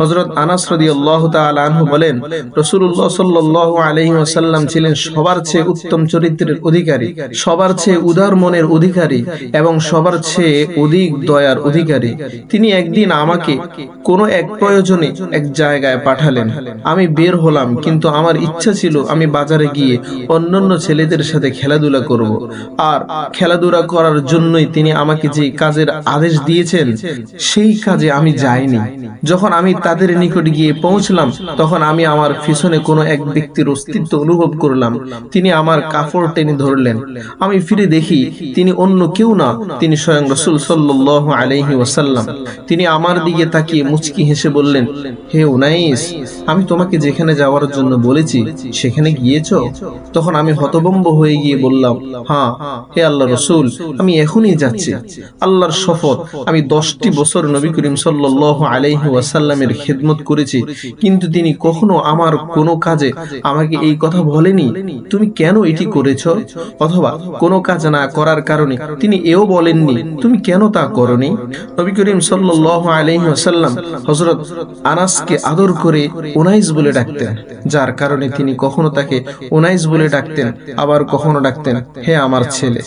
হজরত আনাস আনহু বলেন, রাসূলুল্লাহ সাল্লাল্লাহু আলাইহি ওয়াসাল্লাম ছিলেন সবার চেয়ে উত্তম চরিত্রের অধিকারী, সবার চেয়ে উদার মনের অধিকারী এবং সবার চেয়ে অধিক দয়ার অধিকারী। তিনি একদিন আমাকে কোনো এক প্রয়োজনে এক জায়গায় পাঠালেন। আমি বের হলাম, কিন্তু আমার ইচ্ছা ছিল আমি বাজারে গিয়ে অন্যান্য ছেলেদের সাথে খেলাধুলা করব। আর খেলাধুলা করার জন্যই তিনি আমাকে যে কাজের আদেশ দিয়েছেন, সেই কাজে আমি যাইনি। যখন আমি তাদের নিকট গিয়ে পৌঁছলাম, তখন আমি আমার পিছনে কোনো এক ব্যক্তির অস্তিত্ব অনুভব করলাম। তিনি আমার কাপড় টেনে ধরলেন। আমি ফিরে দেখি তিনি অন্য কেউ না, তিনি স্বয়ং রসুল সাল্লাহ আলাইহি ওয়াসাল্লাম। তিনি আমার দিকে তাকিয়ে মুচকি হেসে বললেন, হে উনাইস, আমি তোমাকে যেখানে যাওয়ার জন্য বলেছি, সেখানে গিয়েছো? তখন আমি হতবম্ব হয়ে গিয়ে বললাম হ্যাঁ হে আল্লাহ রসুল, আমি এখনই যাচ্ছি। আল্লাহর শপথ, আমি দশটি বছর নবী করিম সাল্লাহ আলাইহি ওয়াসাল্লামের খেদমত করেছি কিন্তু তিনি কখনো আমার কোনো কাজে আমাকে এই কথা বলেনি। তুমি কেন এটি করেছ? অথবা কোনো কাজ না করার কারণে তিনি এও বলেননি। তুমি কেন তা করনি? নবী করিম সাল্লাহ আলাইহি ওয়াসাল্লাম হজরত আনাসকে আদর করে উনাইস বলে ডাকতেন। যার কারণে তিনি কখনো তাকে উনাইস বলে ডাকতেন আবার কখনো ডাকতেন হে আমার ছেলে।